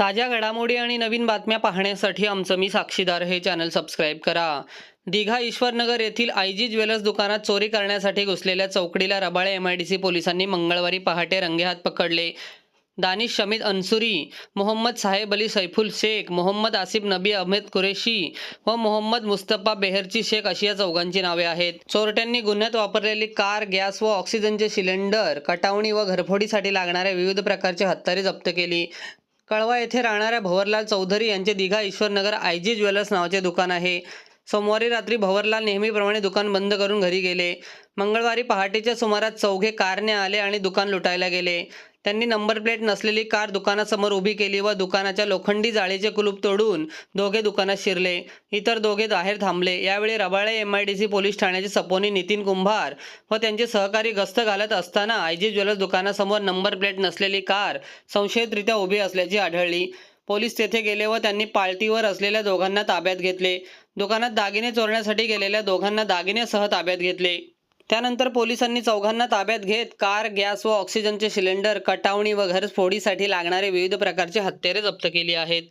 ताज्या घडामोडी आणि नवीन बातम्या पाहण्यासाठी आमचं मी साक्षीदार हे चॅनल सबस्क्राईब करा. दिघा ईश्वरनगर येथील आय जी ज्वेलर्स दुकानात चोरी करण्यासाठी घुसलेल्या चौकडीला Rabale M I D C पोलिसांनी मंगळवारी पहाटे रंगेहात पकडले. दानिश शमीद अन्सुरी मोहम्मद साहेब अली सैफुल शेख मोहम्मद आसिफ नबी अहमेद कुरेशी व मोहम्मद मुस्तफा बेहरची शेख अशी या चौघांची नावे आहेत. चोरट्यांनी गुन्ह्यात वापरलेली कार गॅस व ऑक्सिजनचे सिलेंडर कटावणी व घरफोडीसाठी लागणाऱ्या विविध प्रकारची हत्यारे जप्त केली. कळवा येथे राहणाऱ्या भवरलाल चौधरी यांचे Digha Ishwarnagar I G jewellers नावाचे दुकान आहे. सोमवारी रात्री भवरलाल नेहमीप्रमाणे दुकान बंद करून घरी गेले. मंगळवारी पहाटेच्या सुमारास चौघे कारने आले आणि दुकान लुटायला गेले. त्यांनी नंबर प्लेट नसलेली कार दुकानासमोर उभी केली व दुकानाच्या लोखंडी जाळीचे कुलूप तोडून दोघे दुकानात शिरले. इतर दोघे बाहेर थांबले. यावेळी Rabale M I D C police ठाण्याचे सपोनी नितीन कुंभार व त्यांचे सहकारी गस्त घालत असताना आय जी ज्वेलर्स दुकानासमोर नंबर प्लेट नसलेली कार संशयितरित्या उभी असल्याची आढळली. पोलीस तेथे गेले व त्यांनी पाळतीवर असलेल्या दोघांना ताब्यात घेतले. दुकानात दागिने चोरण्यासाठी गेलेल्या दोघांना दागिनेसह ताब्यात घेतले. त्यानंतर पोलिसांनी चौघांना ताब्यात घेत कार गॅस व ऑक्सिजनचे सिलेंडर कटावणी व घरफोडीसाठी लागणारे विविध प्रकारचे हत्यारे जप्त केली आहेत.